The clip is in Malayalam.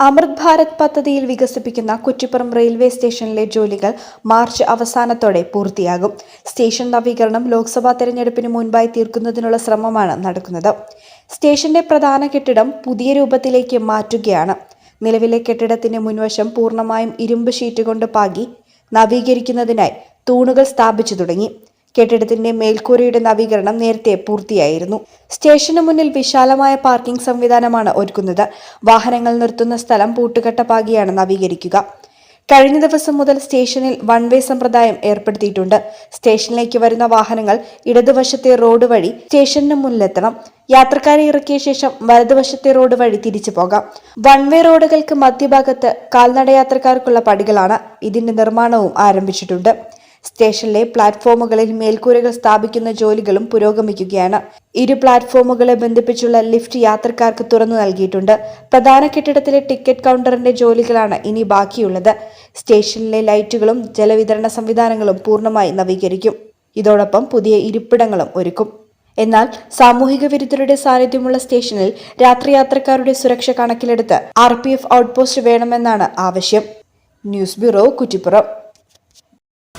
അമൃത് ഭാരത് പദ്ധതിയിൽ വികസിപ്പിക്കുന്ന കുറ്റിപ്പുറം റെയിൽവേ സ്റ്റേഷനിലെ ജോലികൾ മാർച്ച് അവസാനത്തോടെ പൂർത്തിയാകും. സ്റ്റേഷൻ നവീകരണം ലോക്സഭാ തെരഞ്ഞെടുപ്പിന് മുൻപായി തീർക്കുന്നതിനുള്ള ശ്രമമാണ് നടക്കുന്നത്. സ്റ്റേഷന്റെ പ്രധാന കെട്ടിടം പുതിയ രൂപത്തിലേക്ക് മാറ്റുകയാണ്. നിലവിലെ കെട്ടിടത്തിന്റെ മുൻവശം പൂർണമായും ഇരുമ്പ് ഷീറ്റ് കൊണ്ട് പാകി നവീകരിക്കുന്നതിനായി തൂണുകൾ സ്ഥാപിച്ചു തുടങ്ങി. കെട്ടിടത്തിന്റെ മേൽക്കൂരയുടെ നവീകരണം നേരത്തെ പൂർത്തിയായിരുന്നു. സ്റ്റേഷന് മുന്നിൽ വിശാലമായ പാർക്കിംഗ് സംവിധാനമാണ് ഒരുക്കുന്നത്. വാഹനങ്ങൾ നിർത്തുന്ന സ്ഥലം പൂട്ടുകെട്ട പാകിയാണ് നവീകരിക്കുക. കഴിഞ്ഞ ദിവസം മുതൽ സ്റ്റേഷനിൽ വൺ വേ സമ്പ്രദായം ഏർപ്പെടുത്തിയിട്ടുണ്ട്. സ്റ്റേഷനിലേക്ക് വരുന്ന വാഹനങ്ങൾ ഇടതുവശത്തെ റോഡ് വഴി സ്റ്റേഷന് മുന്നിലെത്തണം. യാത്രക്കാരെ ഇറക്കിയ ശേഷം വലതുവശത്തെ റോഡ് വഴി തിരിച്ചു പോകാം. വൺ വേ റോഡുകൾക്ക് മധ്യഭാഗത്ത് കാൽനടയാത്രക്കാർക്കുള്ള പടികളാണ് ഇതിന്റെ നിർമ്മാണവും ആരംഭിച്ചിട്ടുണ്ട്. സ്റ്റേഷനിലെ പ്ലാറ്റ്ഫോമുകളിൽ മേൽക്കൂരകൾ സ്ഥാപിക്കുന്ന ജോലികളും പുരോഗമിക്കുകയാണ്. ഇരു പ്ലാറ്റ്ഫോമുകളെ ബന്ധിപ്പിച്ചുള്ള ലിഫ്റ്റ് യാത്രക്കാർക്ക് തുറന്നു നൽകിയിട്ടുണ്ട്. പ്രധാന കെട്ടിടത്തിലെ ടിക്കറ്റ് കൗണ്ടറിന്റെ ജോലികളാണ് ഇനി ബാക്കിയുള്ളത്. സ്റ്റേഷനിലെ ലൈറ്റുകളും ജലവിതരണ സംവിധാനങ്ങളും പൂർണമായി നവീകരിക്കും. ഇതോടൊപ്പം പുതിയ ഇരിപ്പിടങ്ങളും ഒരുക്കും. എന്നാൽ സാമൂഹിക വിരുദ്ധരുടെ സാന്നിധ്യമുള്ള സ്റ്റേഷനിൽ രാത്രി യാത്രക്കാരുടെ സുരക്ഷ കണക്കിലെടുത്ത് ആർ പി എഫ് ഔട്ട്പോസ്റ്റ് വേണമെന്നാണ് ആവശ്യം. News bureau Kuttippuram.